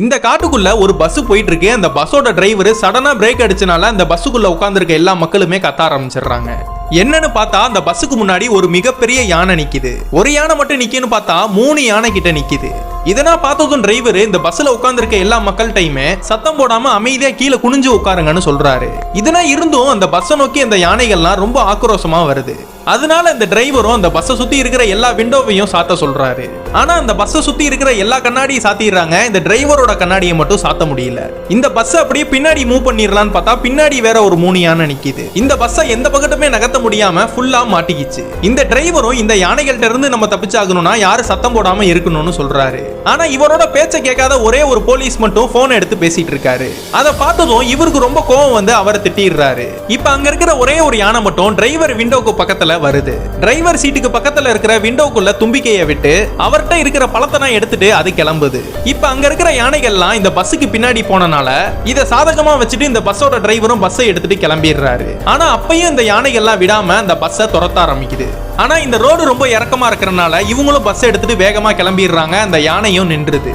இந்த காட்டுக்குள்ள ஒரு பஸ் போயிட்டு இருக்கு அந்த பஸ்ஸோட டிரைவர் சடனா பிரேக் அடிச்சனால அந்த பஸ்ஸுக்குள்ள உட்காந்துருக்க எல்லா மக்களுமே கத்த ஆரம்பிச்சிடுறாங்க. என்னன்னு பார்த்தா அந்த பஸ்ஸுக்கு முன்னாடி ஒரு மிகப்பெரிய யானை நிக்குது. ஒரு யானை மட்டும் நிக்கன்னு பார்த்தா மூணு யானை கிட்ட நிக்குது. இதனா பார்த்ததும் டிரைவர் இந்த பஸ்ல உட்காந்துருக்க எல்லா மக்கள்கிட்டயுமே சத்தம் போடாம அமைதியா கீழே குனிஞ்சு உட்காருங்கன்னு சொல்றாரு. இதனா இருந்தும் அந்த பஸ்ஸை நோக்கி அந்த யானைகள்லாம் ரொம்ப ஆக்ரோஷமா வருது. அதனால இந்த டிரைவரும் அந்த பஸ்ஸை சுத்தி இருக்கிற எல்லா விண்டோவையும் சாத்த சொல்றாரு. ஆனா அந்த பஸ்ஸை சுத்தி இருக்கிற எல்லா கண்ணாடியும் சாத்திடுறாங்க. இந்த டிரைவரோட கண்ணாடியை மட்டும் சாத்த முடியல. இந்த பஸ் அப்படியே பின்னாடி மூவ் பண்ணிடலாம்னு பார்த்தா பின்னாடி வேற ஒரு மூணு யானை நிக்குது. இந்த பஸ்ஸை எந்த பக்கத்துமே நகர்த்த முடியாம ஃபுல்லா மாட்டிக்கிச்சு. இந்த டிரைவரும் இந்த யானைகள்ட்ட இருந்து நம்ம தப்பிச்சாகணும்னா யாரும் சத்தம் போடாம இருக்கணும்னு சொல்றாரு. ஆனா இவரோட பேச்ச கேட்காத ஒரே ஒரு போலீஸ் மட்டும் போன் எடுத்து பேசிட்டு இருக்காரு. அதை பார்த்ததும் இவருக்கு ரொம்ப கோவம் வந்து அவரை திட்டிடுறாரு. இப்ப அங்க இருக்கிற ஒரே ஒரு யானை மட்டும் டிரைவர் விண்டோக்கு பக்கத்துல வருது. டிரைவர் சீட்டுக்கு பக்கத்துல இருக்கிற விண்டோக்குள்ள தும்பிக்கையை விட்டு அவர்கிட்ட இருக்கிற பழத்தெல்லாம் எடுத்துட்டு அது கிளம்புது. இப்ப அங்க இருக்கிற யானைகள்லாம் இந்த பஸ்ஸுக்கு பின்னாடி போனனால இத சாதகமா வச்சுட்டு இந்த பஸ்ஸோட டிரைவரும் பஸ்ஸை எடுத்துட்டு கிளம்பிடுறாரு. ஆனா அப்பயும் இந்த யானைகள்லாம் விடாம அந்த பஸ்ஸை துரத்த ஆரம்பிக்குது. ஆனா இந்த ரோடு ரொம்ப இறக்கமா இருக்கிறனால இவங்களும் பஸ் எடுத்துட்டு வேகமா கிளம்பிடுறாங்க. அந்த யானையும் நின்றுது.